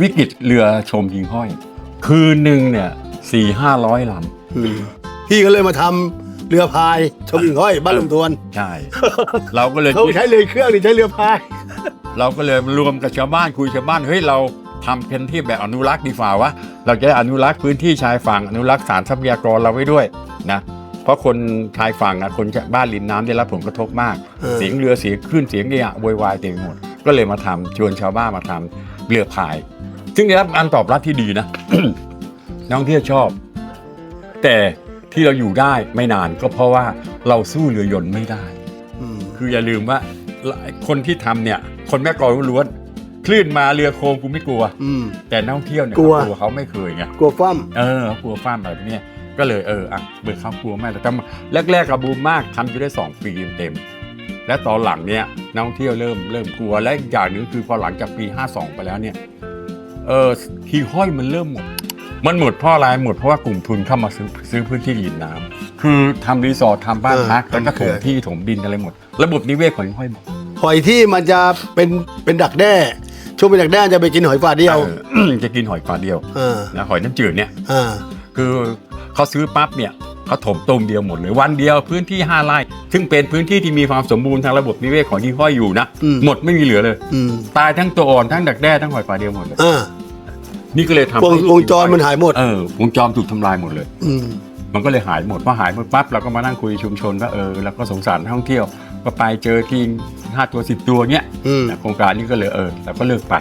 วิกฤตเรือชมหิ่งห้อย คืนหนึ่งเนี่ยสี่ห้าร้อยลอืมพี่ก็เลยมาทำเรือพายชมหิ่งห้อยบ้านลำทวนำใช่ เราก็เลยเขาคิด ใช้เรือเครื่องนี่ใช้เรือพาย เราก็เลยรวมกับชาวบ้านคุยชาวบ้านเฮ้ยเราทำเป็นที่แบบอนุรักษ์ดีฝ่าวะเราจะได้อนุรักษ์พื้นที่ชายฝั่งอนุรักษ์สารทรัพยากรเราไว้ด้วยนะเพราะคนชายฝั่งอะคนบ้านริมน้ำได้รับผลกระทบมาก เออ เสียงเรือเสียงคลื่นเสียงเอะโวยวายเต็มไปหมด ก็เลยมาทำชวนชาวบ้านมาทำเรือพาย ซึ่งได้รับการตอบรับที่ดีนะนักท่องเที่ยวชอบ แต่ที่เราอยู่ได้ไม่นานก็เพราะว่าเราสู้เรือยนต์ไม่ได้ อืมคืออย่าลืมว่าคนที่ทำเนี่ย คนแม่กลองล้วนๆคลื่นมาเรือโคงกูไม่กลัว อืม แต่นักท่องเที่ยวเนี่ยกลัว เขาเขาไม่เคยไง กลัวฟ้ามเออเขากลัวฟ้ามแบบเนี้ยก็เลยเอออะเบิกเขากลัวมากแต่แรกๆกับบูมมากทำอยู่ได้สองปีเต็มๆและตอนหลังเนี่ยนักท่องเที่ยวเริ่มเริ่มกลัวและอีกอย่างหนึ่งคือพอหลังจากปี 52 ไปแล้วเนี่ย เออทีห้อยมันเริ่มหมด มันหมดเพราะอะไรหมดเพราะว่ากลุ่มทุนเข้ามาซื้อซื้อพื้นที่ริมน้ำคือทำรีสอร์ททำบ้านพักแล้วก็ถมที่ถมดินอะไรหมด ระบบนิเวศของหิ่งห้อยหมดหอยที่มันจะเป็นเป็นดักแด้ช่วงเป็นดักแด้จะไปกินหอยฝาเดียวเออจะกินหอยฝาเดียวอ่านะหอยน้ำจืดเนี่ยอ่าคือเขาซื้อปั๊บเนี่ย เขาถมตุ่มเดียวหมดเลยวันเดียวพื้นที่ 5ไร่ซึ่งเป็นพื้นที่ที่มีความสมบูรณ์ทางระบบนิเวศของที่ห้อยอยู่นะอืม หมดไม่มีเหลือเลย อืมตายทั้งตัวอ่อนทั้งดักแด้ทั้งหอยฝาเดียวหมดเลยอ่านี่ก็เลยทำวงให้วงจรมันหายหมด เออวงจรถูกทำลายหมดเลย อืม มันก็เลยหายหมดพอหายหมดปั๊บเราก็มานั่งคุยชุมชนว่าเออเราก็สงสารนักท่องเที่ยวก็ไปเจอทีห้าตัวสิบตัวเนี้ยอืมโครงการนี้ก็เลยเออเราก็เลิกไป